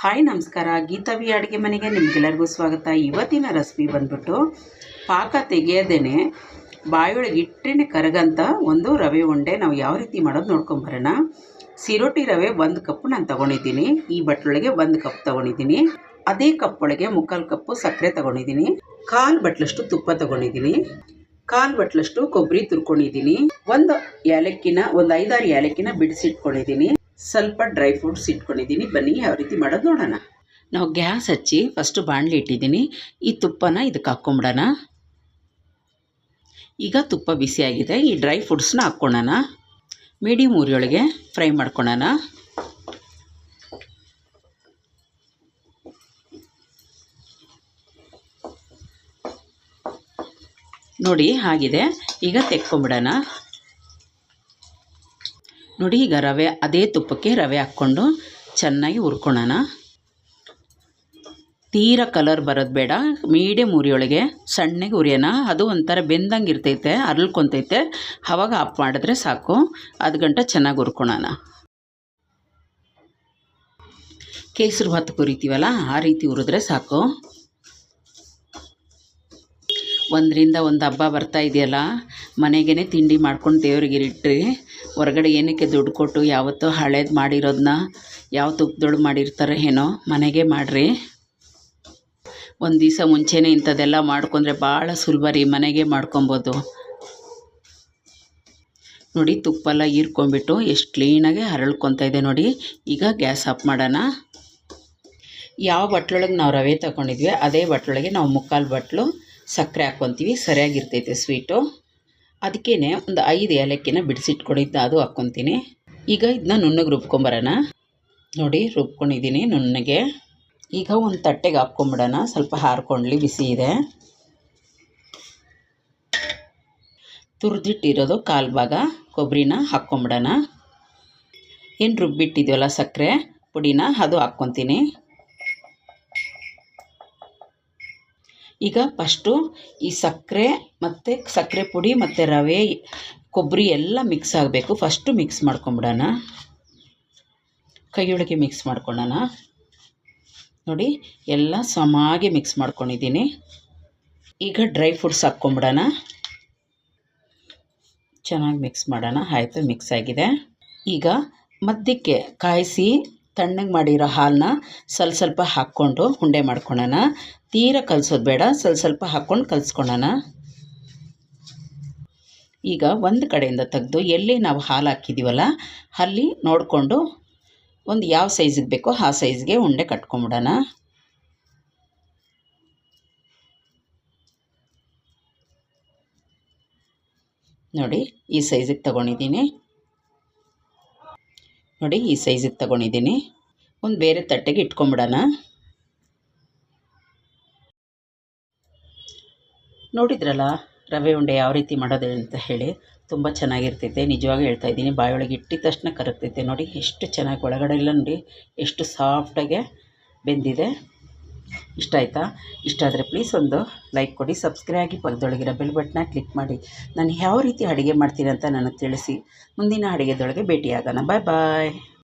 Hi ನಮಸ್ಕಾರ ಗೀತಾವಿ ಅಡುಗೆ ಮನೆಗೆ ನಿಮಗೆಲ್ಲರಿಗೂ ಸ್ವಾಗತ. ಇವತ್ತಿನ ರೆಸಿಪಿ ಬಂದ್ಬಿಟ್ಟು ಪಾಕ ತೆಗೆಯದೇನೆ ಬಾಯೊಳಗೆ ಇಟ್ಟರೆ ಕರಗಂತ ಒಂದು ರವೆ ಉಂಡೆ ನಾವು ಯಾವ ರೀತಿ ಮಾಡೋದು ನೋಡ್ಕೊಂಬರೋಣ ಸಿರೋಟಿ ರವೆ ಒಂದು ಕಪ್ ನಾನು ತೊಗೊಂಡಿದ್ದೀನಿ, ಈ ಬಟ್ಲೊಳಗೆ ಒಂದು ಕಪ್ ತೊಗೊಂಡಿದ್ದೀನಿ. ಅದೇ ಕಪ್ ಒಳಗೆ ಮುಕ್ಕಾಲು ಕಪ್ಪು ಸಕ್ಕರೆ ತೊಗೊಂಡಿದ್ದೀನಿ. ಕಾಲು ಬಟ್ಲಷ್ಟು ತುಪ್ಪ ತೊಗೊಂಡಿದ್ದೀನಿ. ಕಾಲು ಬಟ್ಲಷ್ಟು ಕೊಬ್ಬರಿ ತುರ್ಕೊಂಡಿದ್ದೀನಿ. ಒಂದು ಏಲಕ್ಕಿನ, ಒಂದು ಐದಾರು ಏಲಕ್ಕಿನ ಬಿಡಿಸಿಟ್ಕೊಂಡಿದ್ದೀನಿ. ಸ್ವಲ್ಪ ಡ್ರೈ ಫ್ರೂಟ್ಸ್ ಇಟ್ಕೊಂಡಿದ್ದೀನಿ. ಬನ್ನಿ, ಯಾವ ರೀತಿ ಮಾಡೋದು ನೋಡೋಣ. ನಾವು ಗ್ಯಾಸ್ ಹಚ್ಚಿ ಫಸ್ಟು ಬಾಣಲಿ ಇಟ್ಟಿದ್ದೀನಿ. ಈ ತುಪ್ಪನ ಇದಕ್ಕೆ ಹಾಕ್ಕೊಂಬಿಡೋಣ ಈಗ ತುಪ್ಪ ಬಿಸಿಯಾಗಿದೆ ಈ ಡ್ರೈ ಫ್ರೂಟ್ಸ್ನ ಹಾಕ್ಕೊಳ್ಳೋಣ ಮೀಡಿಯಮ್ ಊರಿಯೊಳಗೆ ಫ್ರೈ ಮಾಡ್ಕೊಳ್ಳೋಣ ನೋಡಿ, ಆಗಿದೆ. ಈಗ ತೆಕ್ಕೊಂಬಿಡೋಣ. ನೋಡಿ, ಈಗ ರವೆ, ಅದೇ ತುಪ್ಪಕ್ಕೆ ರವೆ ಹಾಕ್ಕೊಂಡು ಚೆನ್ನಾಗಿ ಹುರ್ಕೊಳ್ಳೋಣ. ತೀರ ಕಲರ್ ಬರೋದು ಬೇಡ. ಮೀಡಿಯಮ್ ಉರಿಯೊಳಗೆ ಸಣ್ಣಗೆ ಉರಿಯೋಣ. ಅದು ಒಂಥರ ಬೆಂದಂಗೆ ಇರ್ತೈತೆ ಅರಳ್ಕೊತೈತೆ ಆವಾಗ ಆಫ್ ಮಾಡಿದ್ರೆ ಸಾಕು. ಅದು ಗಂಟ ಚೆನ್ನಾಗಿ ಹುರ್ಕೊಳೋಣ ಕೇಸರಿ ಭಾತ್ ಕುರಿತೀವಲ್ಲ, ಆ ರೀತಿ ಹುರಿದ್ರೆ ಸಾಕು. ಒಂದರಿಂದ ಒಂದು ಹಬ್ಬ ಬರ್ತಾ ಇದೆಯಲ್ಲ ಮನೆಗೇ ತಿಂಡಿ ಮಾಡ್ಕೊಂಡು ದೇವ್ರಿಗೆ ಇಟ್ರಿ. ಹೊರಗಡೆ ಏನಕ್ಕೆ ದುಡ್ಡು ಕೊಟ್ಟು ಯಾವತ್ತೋ ಹಳೇದು ಮಾಡಿರೋದನ್ನ ಯಾವ ತುಪ್ಪದೊಳಗೆ ಮಾಡಿರ್ತಾರೆ ಏನೋ ಮನೆಗೆ ಮಾಡಿರಿ. ಒಂದು ದಿವಸ ಮುಂಚೆನೇ ಇಂಥದ್ದೆಲ್ಲ ಮಾಡ್ಕೊಂಡ್ರೆ ಭಾಳ ಸುಲಭ ರೀ, ಮನೆಗೆ ಮಾಡ್ಕೊಬೋದು. ನೋಡಿ ತುಪ್ಪ ಎಲ್ಲ ಹೀರ್ಕೊಂಬಿಟ್ಟು ಎಷ್ಟು ಕ್ಲೀನಾಗಿ ಹರಳ್ಕೊತಾ ಇದೆ ನೋಡಿ, ಈಗ ಗ್ಯಾಸ್ ಆಫ್ ಮಾಡೋಣ. ಯಾವ ಬಟ್ಲೊಳಗೆ ನಾವು ರವೆ ತಗೊಂಡಿದ್ವಿ, ಅದೇ ಬಟ್ಲೊಳಗೆ ನಾವು ಮುಕ್ಕಾಲು ಬಟ್ಲು ಸಕ್ಕರೆ ಹಾಕ್ಕೊತೀವಿ ಸರಿಯಾಗಿರ್ತೈತೆ ಸ್ವೀಟು ಅದಕ್ಕೇ ಒಂದು ಐದು ಏಲಕ್ಕಿನ ಬಿಡಿಸಿಟ್ಕೊಂಡಿದ್ದ ಅದು ಹಾಕ್ಕೊತೀನಿ ಈಗ ಇದನ್ನ ನುಣ್ಣಗೆ ರುಬ್ಕೊಂಬರೋಣ. ನೋಡಿ, ರುಬ್ಕೊಂಡಿದ್ದೀನಿ ನುಣ್ಣಗೆ. ಈಗ ಒಂದು ತಟ್ಟೆಗೆ ಹಾಕ್ಕೊಂಬಿಡೋಣ, ಸ್ವಲ್ಪ ಹಾರ್ಕೊಂಡ್ಲಿ ಬಿಸಿ ಇದೆ. ತುರಿದಿಟ್ಟಿರೋದು ಕಾಲು ಭಾಗ, ಕೊಬ್ಬರಿನ ಹಾಕ್ಕೊಂಬಿಡೋಣ. ಏನು ರುಬ್ಬಿಟ್ಟಿದ್ವಲ್ಲ ಸಕ್ಕರೆ, ಪುಡಿನ, ಅದು ಹಾಕ್ಕೊತೀನಿ. ಈಗ ಫಸ್ಟು ಈ ಸಕ್ಕರೆ ಮತ್ತು ಸಕ್ಕರೆ ಪುಡಿ ಮತ್ತು ರವೆ, ಕೊಬ್ಬರಿ ಎಲ್ಲ ಮಿಕ್ಸ್ ಆಗಬೇಕು. ಫಸ್ಟು ಮಿಕ್ಸ್ ಮಾಡ್ಕೊಂಬಿಡೋಣ. ಕೈಯೊಳಗೆ ಮಿಕ್ಸ್ ಮಾಡ್ಕೊಳ್ಳೋಣ. ನೋಡಿ, ಎಲ್ಲ ಸಮಾಗೆ ಮಿಕ್ಸ್ ಮಾಡ್ಕೊಂಡಿದ್ದೀನಿ. ಈಗ ಡ್ರೈ ಫ್ರೂಟ್ಸ್ ಹಾಕ್ಕೊಂಬಿಡೋಣ. ಚೆನ್ನಾಗಿ ಮಿಕ್ಸ್ ಮಾಡೋಣ. ಆಯಿತು ಮಿಕ್ಸ್ ಆಗಿದೆ. ಈಗ ಮಧ್ಯಕ್ಕೆ ಕಾಯಿಸಿ ತಣ್ಣಗೆ ಮಾಡಿರೋ ಹಾಲನ್ನ ಸ್ವಲ್ಪ ಸ್ವಲ್ಪ ಹಾಕ್ಕೊಂಡು ಉಂಡೆ ಮಾಡ್ಕೊಳ್ಳೋಣ ತೀರ ಕಲಿಸೋದು ಬೇಡ, ಸ್ವಲ್ಪ ಸ್ವಲ್ಪ ಹಾಕ್ಕೊಂಡು ಕಲಿಸ್ಕೊಳ್ಳೋಣ ಈಗ ಒಂದು ಕಡೆಯಿಂದ ತೆಗೆದು ಎಲ್ಲಿ ನಾವು ಹಾಲು ಹಾಕಿದ್ದೀವಲ್ಲ ಅಲ್ಲಿ ನೋಡಿಕೊಂಡು ಒಂದು ಯಾವ ಸೈಜಿಗೆ ಬೇಕೋ ಆ ಸೈಜ್ಗೆ ಉಂಡೆ ಕಟ್ಕೊಂಬಿಡೋಣ. ನೋಡಿ ಈ ಸೈಜಿಗೆ ತಗೊಂಡಿದ್ದೀನಿ. ನೋಡಿ, ಈ ಸೈಜಿಗೆ ತಗೊಂಡಿದ್ದೀನಿ. ಒಂದು ಬೇರೆ ತಟ್ಟೆಗೆ ಇಟ್ಕೊಂಬಿಡೋಣ. ನೋಡಿದ್ರಲ್ಲ, ರವೆ ಉಂಡೆ ಯಾವ ರೀತಿ ಮಾಡೋದು ಅಂತ ಹೇಳಿ, ತುಂಬ ಚೆನ್ನಾಗಿರ್ತೈತೆ ನಿಜವಾಗಿ ಹೇಳ್ತಾ ಇದ್ದೀನಿ ಬಾಯೊಳಗೆ ಇಟ್ಟಿದ ತಕ್ಷಣ ಕರಗ್ತೈತೆ ನೋಡಿ, ಎಷ್ಟು ಚೆನ್ನಾಗಿ ಒಳಗಡೆ ಎಲ್ಲ ನೋಡಿ, ಎಷ್ಟು ಸಾಫ್ಟಾಗೆ ಬೆಂದಿದೆ. ಇಷ್ಟ ಆಯಿತಾ? ಇಷ್ಟ ಆದರೆ ಪ್ಲೀಸ್ ಒಂದು ಲೈಕ್ ಕೊಡಿ ಸಬ್ಸ್ಕ್ರೈಬ್ ಆಗಿ ಪಕ್ಕದೊಳಗಿರೋ ಬೆಲ್ ಬಟನ್ನ ಕ್ಲಿಕ್ ಮಾಡಿ. ನಾನು ಯಾವ ರೀತಿ ಅಡುಗೆ ಮಾಡ್ತೀನಿ ಅಂತ ನನಗೆ ತಿಳಿಸಿ. ಮುಂದಿನ ಅಡುಗೆದೊಳಗೆ ಭೇಟಿಯಾಗೋಣ. ಬಾಯ್ ಬಾಯ್